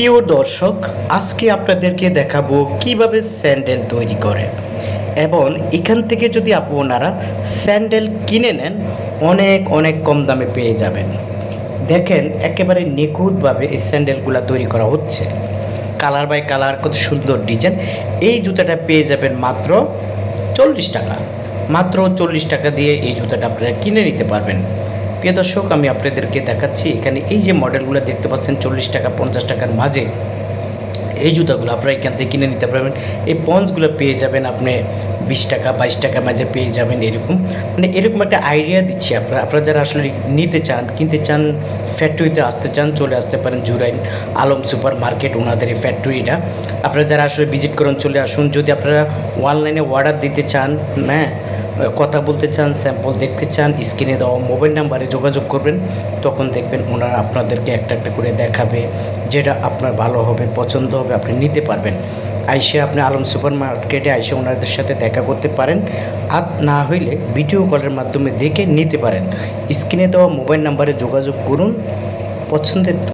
প্রিয় দর্শক, আজকে আপনাদেরকে দেখাবো কীভাবে স্যান্ডেল তৈরি করে। এবং এখান থেকে যদি আপনারা স্যান্ডেল কিনে নেন, অনেক অনেক কম দামে পেয়ে যাবেন। দেখেন, একেবারে নিখুঁতভাবে এই স্যান্ডেলগুলো তৈরি করা হচ্ছে। কালার বাই কালার কত সুন্দর ডিজাইন। এই জুতাটা পেয়ে যাবেন মাত্র চল্লিশ টাকা। মাত্র চল্লিশ টাকা দিয়ে এই জুতাটা আপনারা কিনে নিতে পারবেন। প্রিয় দর্শক, আমি আপনাদেরকে দেখাচ্ছি, এখানে এই যে মডেলগুলো দেখতে পাচ্ছেন, চল্লিশ টাকা, পঞ্চাশ টাকার মাঝে, এই জুতাগুলো আপনারা এখান থেকে কিনে নিতে পারবেন। এই পঞ্চগুলো পেয়ে যাবেন আপনি বিশ টাকা, বাইশ টাকার মাঝে পেয়ে যাবেন এরকম। মানে এরকম একটা আইডিয়া দিচ্ছি আপনারা। আপনারা যারা আসলে নিতে চান, কিনতে চান ফ্যাক্টরিতে আসতে চান, চলে আসতে পারেন জুরাইন আলম সুপার মার্কেট ওনাদের এই ফ্যাক্টরিটা আপনারা যারা আসলে ভিজিট করেন, চলে আসুন। যদি আপনারা অনলাইনে অর্ডার দিতে চান হ্যাঁ কথা বলতে চান স্যাম্পল দেখতে চান স্ক্রিনে দেওয়া মোবাইল নাম্বারে যোগাযোগ করবেন, তখন দেখবেন ওনারা আপনাদেরকে একটা একটা করে দেখাবে যেটা আপনার ভালো হবে, পছন্দ হবে, আপনি নিতে পারবেন। আইসে আপনি আলম সুপার মার্কেটে আইসে ওনাদের সাথে দেখা করতে পারেন, আর না হইলে ভিডিও কলের মাধ্যমে দেখে নিতে পারেন। স্ক্রিনে দেওয়া মোবাইল নাম্বারে যোগাযোগ করুন, পছন্দের